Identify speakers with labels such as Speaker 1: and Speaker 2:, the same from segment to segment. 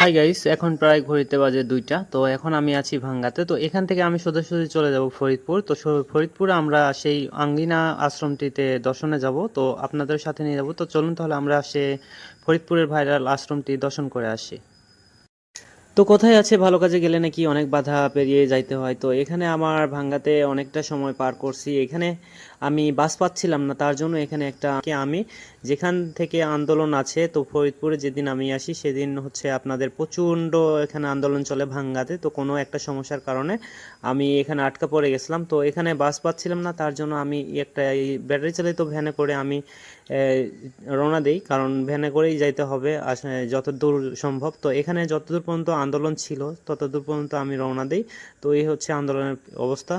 Speaker 1: Hi guys এখন প্রায় ঘড়িতে বাজে দুইটা, তো এখন আমি আছি ভাঙ্গাতে। তো এখান থেকে আমি সোজাসুজি চলে যাব ফরিদপুর। তো ফরিদপুরে আমরা সেই আঙ্গিনা আশ্রমটিতে দর্শনে যাব, তো আপনাদের সাথে নিয়ে যাব। তো চলুন তাহলে আমরা সে ফরিদপুরের ভাইরাল আশ্রমটি দর্শন করে আসি। তো কোথায় আছে? ভালো কাজে গেলে নাকি অনেক বাধা পেরিয়ে যাইতে হয়। তো এখানে আমার ভাঙ্গাতে অনেকটা সময় পার করছি। এখানে আমি বাস পাচ্ছিলাম না, তার জন্য এখানে একটা আমি, যেখান থেকে আন্দোলন আছে, তো ফরিদপুরে যেদিন আমি আসি, সেদিন হচ্ছে আপনাদের প্রচণ্ড এখানে আন্দোলন চলে ভাঙ্গাতে। তো কোনো একটা সমস্যার কারণে আমি এখানে আটকা পড়ে গেছিলাম। তো এখানে বাস পাচ্ছিলাম না, তার জন্য আমি একটা এই ব্যাটারি চালিত ভ্যানে করে আমি রওনা দিই। কারণ ভ্যানে করেই যাইতে হবে যত দূর সম্ভব। তো এখানে যতদূর পর্যন্ত আন্দোলন ছিল, ততদূর পর্যন্ত আমি রওনা দিই। তো এই হচ্ছে আন্দোলনের অবস্থা।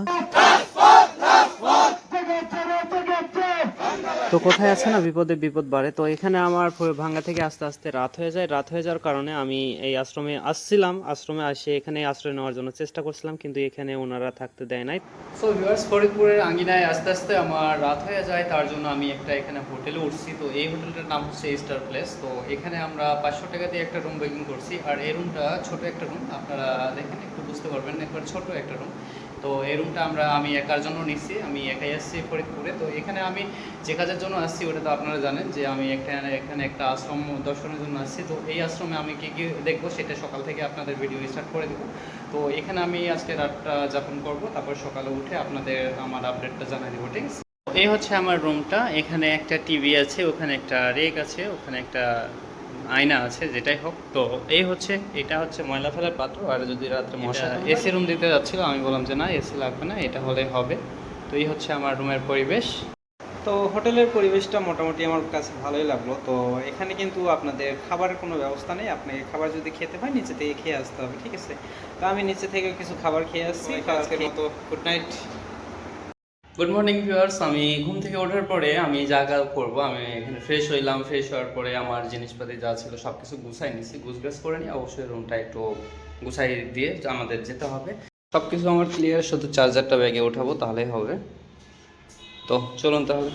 Speaker 1: তো কোথায় আছে না বিপদে বিপদ বাড়ে? তো এখানে আমার ভাঙ্গা থেকে আস্তে আস্তে রাত হয়ে যায়। রাত হয়ে যাওয়ার কারণে আমি এই আশ্রমে আসছিলাম। আশ্রমে আসে এখানে আশ্রয় নেওয়ার জন্য চেষ্টা করছিলাম, কিন্তু এখানে ওনারা থাকতে দেয় নাই।
Speaker 2: সো ভিউয়ার্স ফরিদপুরের আঙ্গিনায় আস্তে আস্তে আমার রাত হয়ে যায়। তার জন্য আমি একটা এখানে হোটেলে উঠছি। তো এই হোটেলটার নাম হচ্ছে স্টার প্লেস। তো এখানে আমরা পাঁচশো টাকা দিয়ে একটা রুম বুকিং করছি। আর এই রুমটা ছোট একটা রুম আপনারা দেখেন, একটু বুঝতে পারবেন, একবার ছোট একটা রুম তো এই রুমটা আমরা, আমি একার জন্য নিচ্ছি আমি একাই আসছি ফরিদপুরে। তো এখানে আমি যে কাজের জন্য আসছি, ওটা তো আপনারা জানেন যে আমি একটা এখানে একটা আশ্রম দর্শনের জন্য আসছি। তো এই আশ্রমে আমি কী কী দেখব, সেটা সকাল থেকে আপনাদের ভিডিও স্টার্ট করে দেবো। তো এখানে আমি আজকে রাতটা যাপন করব, তারপর সকালে উঠে আপনাদের আমার আপডেটটা জানাই দেবো, ঠিক এই হচ্ছে আমার রুমটা এখানে একটা টিভি আছে, ওখানে একটা রেক আছে, ওখানে একটা আয়না আছে যেটাই হোক। তো এই হচ্ছে এটা হচ্ছে ময়লা ফেলার পাত্র। আর যদি রাত্রে মশা এসি রুম দিতে যাচ্ছিল আমি বললাম যে না এসি লাগবে না এটা হলে হবে। তো এই হচ্ছে আমার রুমের পরিবেশ।
Speaker 3: তো হোটেলের পরিবেশটা মোটামুটি আমার কাছে ভালোই লাগল। তো এখানে কিন্তু আপনাদের খাবারের কোনো ব্যবস্থা নেই। আপনাকে খাবার যদি খেতে হয় নিচে থেকে খেয়ে আসতে হবে ঠিক আছে? তো আমি নিচে থেকে কিছু খাবার খেয়ে আসছি। তো আজকের মতো good night
Speaker 2: good morning viewers আমি ঘুম থেকে ওঠার পরে আমি যা কাজ করব, আমি এখানে ফ্রেশ হইলাম। ফ্রেশ হওয়ার পরে আমার জিনিসপাতি যা ছিল সব কিছু গুছাই নিছি। গুছগাছ করে নিই অবশ্যই রুমটা একটু গুছাই দিয়ে আমাদের যেতে হবে। সব কিছু আমার ক্লিয়ার শুধু চার্জারটা ব্যাগে ওঠাবো, তাহলেই হবে। তো চলুন তাহলে।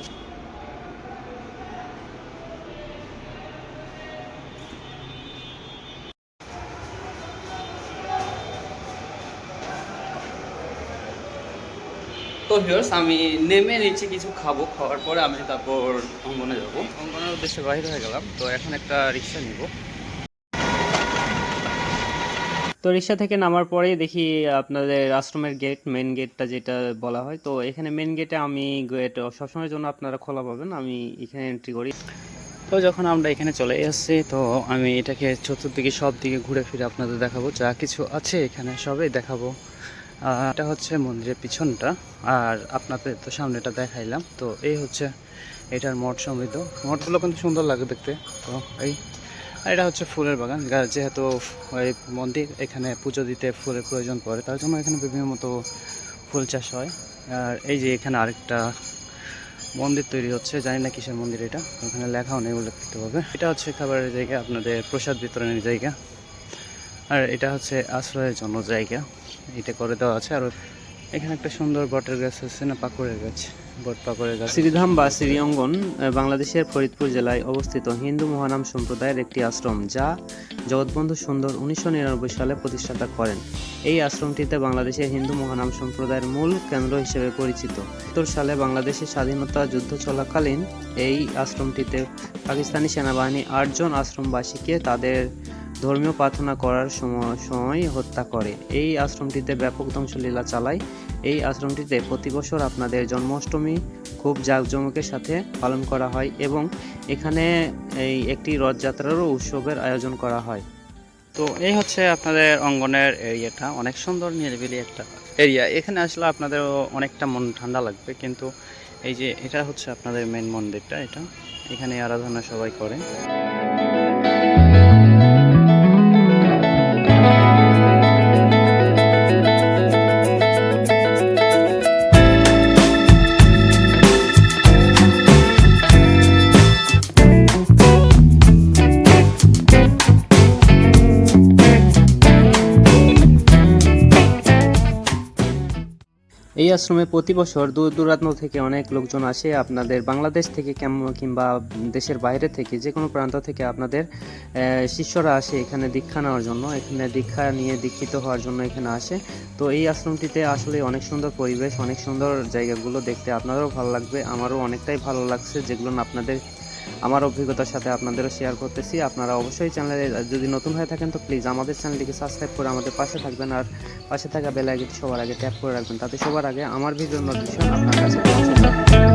Speaker 2: তো ভিউয়ার্স আমি নেমে নিচে কিছু খাব খাওয়ার পরে আমি তারপর অঙ্গনে যাব। অঙ্গনের উদ্দেশ্যে বাইরে হয়ে গেলাম তো এখন একটা রিক্সা নিব।
Speaker 1: তো রিক্সা থেকে নামার পরেই দেখি আপনাদের আশ্রমের গেট মেন গেটটা যেটা বলা হয়। তো এখানে মেন গেটে আমি গেট সবসময়ের জন্য আপনারা খোলা পাবেন আমি এখানে এন্ট্রি করি।
Speaker 2: তো যখন আমরা এখানে চলে এসেছি তো আমি এটাকে চতুর্দিকে সব দিকে ঘুরে ফিরে আপনাদের দেখাবো। যা কিছু আছে এখানে সবই দেখাবো। এটা হচ্ছে মন্দিরের পিছনটা, আর আপনাদের তো সামনেটা দেখাইলাম। তো এই হচ্ছে এটার মঠ সমৃদ্ধ। মঠগুলো কিন্তু সুন্দর লাগে দেখতে। তো এই, আর এটা হচ্ছে ফুলের বাগান। যেহেতু ওই মন্দির এখানে পুজো দিতে ফুলের প্রয়োজন পড়ে, তার জন্য এখানে বিভিন্ন মতো ফুল চাষ হয়। আর এই যে এখানে আরেকটা মন্দির তৈরি হচ্ছে, জানি না কিসের মন্দির এটা। ওখানে লেখাও নেই উল্লেখিত হবে। এটা হচ্ছে খাবারের জায়গা, আপনাদের প্রসাদ বিতরণের জায়গা। আর এটা হচ্ছে আশ্রয়ের জন্য জায়গা। এটা করে দেওয়া আছে। আর এখানে একটা সুন্দর বটের গাছ আছে না পাকুড়ের গাছ বট পাকুড়ের গাছ।
Speaker 1: শ্রীধাম বা শ্রীঅঙ্গন আহ, বাংলাদেশের ফরিদপুর জেলায় অবস্থিত হিন্দু মহানাম সম্প্রদায়ের একটি আশ্রম যা জগৎবন্ধু সুন্দর উনিশশো নিরানব্বই সালে প্রতিষ্ঠাতা করেন। এই আশ্রমটিতে বাংলাদেশের হিন্দু মহানাম সম্প্রদায়ের মূল কেন্দ্র হিসেবে পরিচিত। সত্তর সালে বাংলাদেশের স্বাধীনতা যুদ্ধ চলাকালীন এই আশ্রমটিতে পাকিস্তানি সেনাবাহিনী আটজন আশ্রমবাসীকে তাদের ধর্মীয় প্রার্থনা করার সময় সময় হত্যা করে। এই আশ্রমটিতে ব্যাপক ধ্বংসলীলা চালায়। এই আশ্রমটিতে প্রতি বছর আপনাদের জন্মাষ্টমী খুব জাঁকজমকের সাথে পালন করা হয় এবং এখানে এই একটি রথযাত্রারও উৎসবের আয়োজন করা হয়।
Speaker 2: তো এই হচ্ছে আপনাদের অঙ্গনের এরিয়াটা। অনেক সুন্দর, নিরিবিলি একটা এরিয়া। এখানে আসলে আপনাদের অনেকটা মন ঠান্ডা লাগবে, কিন্তু এই যে এটা হচ্ছে আপনাদের মেন মন্দিরটা, এটা। এখানে আরাধনা সবাই করে।
Speaker 1: এই আশ্রমে প্রতি বছর দূর দূরান্ত থেকে অনেক লোকজন আসে। আপনাদের বাংলাদেশ থেকে কেমন কিংবা দেশের বাইরে থেকে যে কোনো প্রান্ত থেকে আপনাদের শিষ্যরা আসে এখানে দীক্ষা নেওয়ার জন্য। এখানে দীক্ষা নিয়ে দীক্ষিত হওয়ার জন্য এখানে আসে। তো এই আশ্রমটিতে আসলে অনেক সুন্দর পরিবেশ, অনেক সুন্দর জায়গাগুলো দেখতে। আপনাদেরও ভালো লাগবে, আমারও অনেকটাই ভালো লাগছে। যেগুলো আপনাদের আমার অভিজ্ঞতার সাথে আপনাদেরও শেয়ার করতেছি। আপনারা অবশ্যই চ্যানেলে যদি নতুন হয়ে থাকেন তো প্লিজ আমাদের চ্যানেলটিকে সাবস্ক্রাইব করে আমাদের পাশে থাকবেন আর পাশে থাকা বেল সবার আগে ট্যাপ করে রাখবেন। তাতে সবার আগে আমার ভিডিও নোটিফিকেশন আপনার কাছে পৌঁছে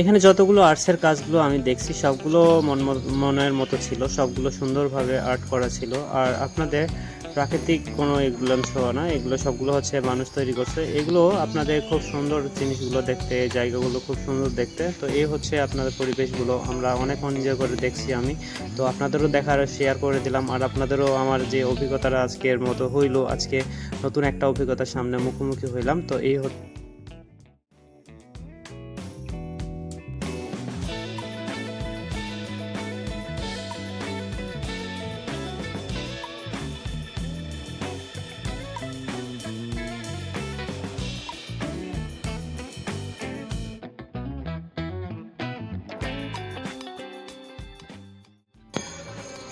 Speaker 1: এখানে যতগুলো আর্টসের কাজগুলো আমি দেখছি, সবগুলো মন মনের মতো ছিল, সবগুলো সুন্দরভাবে আর্ট করা ছিল। আর আপনাদের প্রাকৃতিক কোনো এগুলো ছোঁয়া না, এগুলো সবগুলো হচ্ছে মানুষ তৈরি করছে। এগুলো আপনাদের খুব সুন্দর জিনিসগুলো দেখতে, জায়গাগুলো খুব সুন্দর দেখতে। তো এই হচ্ছে আপনাদের পরিবেশগুলো, আমরা অনেক এনজয় করে দেখছি আমি। তো আপনাদেরও দেখার শেয়ার করে দিলাম। আর আপনাদেরও আমার যে অভিজ্ঞতাটা আজকের মতো হইল, আজকে নতুন একটা অভিজ্ঞতার সামনে মুখোমুখি হইলাম। তো এই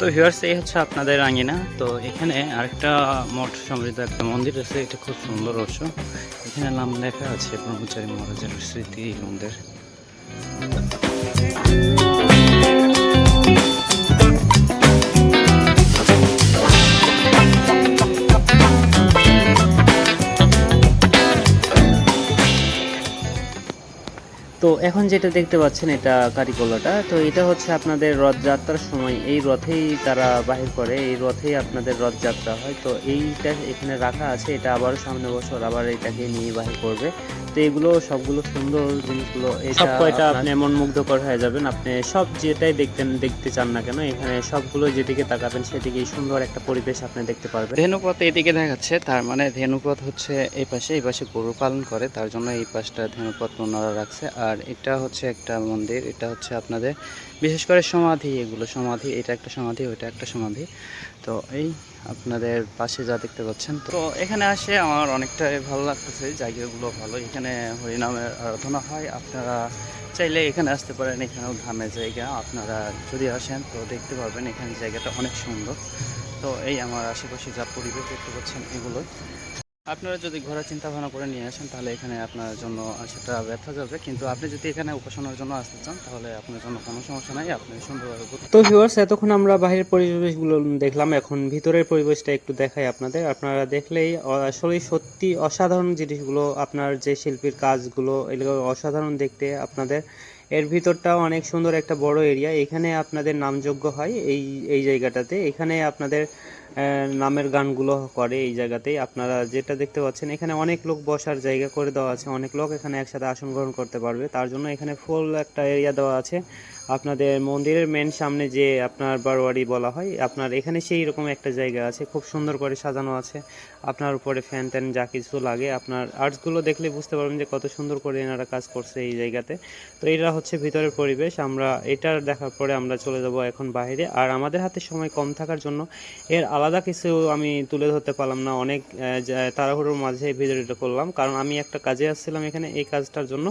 Speaker 2: তো ভিউয়ার্স এই হচ্ছে আপনাদের রাঙিনা তো এখানে আরেকটা মঠ সমৃদ্ধ একটা মন্দির আছে, এটা খুব সুন্দর অবশ্য। এখানে নাম লেখা আছে ব্রহ্মচারী মহারাজের স্মৃতি মন্দির।
Speaker 1: তো এখন যেটা দেখতে পাচ্ছেন এটা কারিকলাটা তো এটা হচ্ছে আপনাদের রথযাত্রার সময়। এই রথেই তারা বাহির করে এই রথেই আপনাদের রথযাত্রা হয়। তো এইটা এখানে রাখা আছে এটা আবার সামনে বছর আবার এটাকে নিয়ে বাহির করবে। তো এগুলো সবগুলো সুন্দর জিনিসগুলো সব কয়টা আপনি এমন মুগ্ধকর হয়ে যাবেন? আপনি সব যেটাই দেখতেন দেখতে চান না কেন এখানে সবগুলো যেদিকে তাকাবেন সেদিকেই সুন্দর একটা পরিবেশ আপনি দেখতে পারবেন।
Speaker 2: ধেনুপথ এদিকে দেখাচ্ছে তার মানে ধেনুপথ হচ্ছে এই পাশে এই পাশে গরু পালন করে তার জন্য এই পাশটা ধেনুপথ ওনারা রাখছে। আর এটা হচ্ছে একটা মন্দির, এটা হচ্ছে আপনাদের, বিশেষ করে সমাধি, এগুলো সমাধি, এটা একটা সমাধি, ওইটা একটা সমাধি। তো এই আপনাদের পাশে যা দেখতে পাচ্ছেন, তো এখানে আসে আমার অনেকটাই ভালো লাগতেছে, জায়গাগুলো ভালো। এখানে হরিনামের আরাধনা হয়, আপনারা চাইলে এখানে আসতে পারেন, এখানেও ধামের জায়গা, আপনারা যদি আসেন তো দেখতে পারবেন, এখানে জায়গাটা অনেক সুন্দর। তো এই আমার আশেপাশে যা পরিবেশ দেখতে পাচ্ছেন, এগুলোই। আপনারা যদি ঘোরার চিন্তা ভাবনা করে নিয়ে আসেন, তাহলে এখানে আপনার জন্য সেটা ব্যথা যাবে। কিন্তু আপনি যদি এখানে উপাসনার জন্য আসতে চান, তাহলে আপনার জন্য কোনো সমস্যা নাই। আপনি সুন্দরভাবে
Speaker 1: তো ভিউয়ার্স এতক্ষণ আমরা বাইরের পরিবেশগুলো দেখলাম। এখন ভিতরের পরিবেশটা একটু দেখাই আপনাদের। আপনারা দেখলেই আসলে সত্যি অসাধারণ জিনিসগুলো, আপনার যে শিল্পীর কাজগুলো, এগুলো অসাধারণ দেখতে আপনাদের। এর ভিতরটাও অনেক সুন্দর একটা বড় এরিয়া এখানে আপনাদের নামযোগ্য হয় এই এই জায়গাটাতে। এখানে আপনাদের নামের গানগুলো করে এই জায়গাতেই। আপনারা যেটা দেখতে পাচ্ছেন, এখানে অনেক লোক বসার জায়গা করে দেওয়া আছে। অনেক লোক এখানে একসাথে আসন গ্রহণ করতে পারবে। তার জন্য এখানে ফুল একটা এরিয়া দেওয়া আছে। আপনাদের মন্দিরের মেন সামনে যে আপনার বারোয়ারি বলা হয়, আপনার এখানে সেই রকম একটা জায়গা আছে, খুব সুন্দর করে সাজানো আছে। আপনার উপরে ফ্যান ট্যান যা কিছু লাগে, আপনার আর্টসগুলো দেখলে বুঝতে পারবেন যে কত সুন্দর করে এনারা কাজ করছে এই জায়গাতে। তো এটা হচ্ছে ভিতরের পরিবেশ, আমরা এটার দেখার পরে আমরা চলে যাব এখন বাইরে। আর আমাদের হাতে সময় কম থাকার জন্য এর আলাদা কিছু আমি তুলে ধরতে পারলাম না, অনেক তাড়াহুড়োর মাঝে ভিডিওটা করলাম। কারণ আমি একটা কাজে আসছিলাম এখানে এই কাজটার জন্য,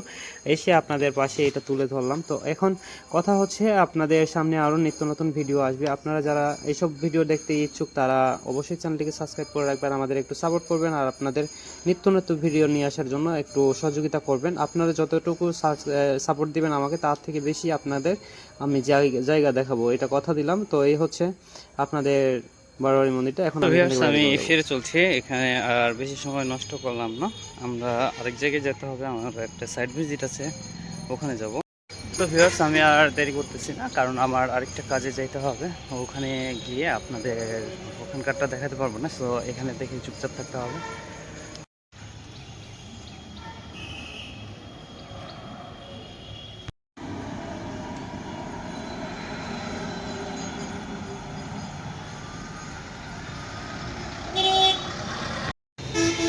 Speaker 1: এসে আপনাদের পাশে এটা তুলে ধরলাম। তো এখন কথা হচ্ছে আপনাদের সামনে আরও নিত্য নতুন ভিডিও আসবে। আপনারা যারা এইসব ভিডিও দেখতে ইচ্ছুক তারা অবশ্যই চ্যানেলটিকে সাবস্ক্রাইব করে রাখবেন আমাদের একটু সাপোর্ট করবেন আর আপনাদের নিত্য নতুন ভিডিও নিয়ে আসার জন্য একটু সহযোগিতা করবেন। আপনারা যতটুকু সাপোর্ট দিবেন আমাকে তার থেকে বেশি আপনাদের আমি জায়গা দেখাবো। এটা কথা দিলাম। তো এই হচ্ছে আপনাদের বারোয়ারি মন্দিরটা। এখন আমি।
Speaker 2: ফিরে চলছি। এখানে আর বেশি সময় নষ্ট করলাম না। আমরা আরেক জায়গায় যেতে হবে। আমার একটা সাইড ভিজিট আছে। ওখানে যাব। তো ভিউয়ার্স আমি আর দেরি করতেছি না, কারণ আমার আরেকটা কাজে যাইতে হবে। ওখানে গিয়ে আপনাদের ওখানকারটা দেখাতে পারব না সো এখানে দেখে চুপচাপ থাকতে হবে।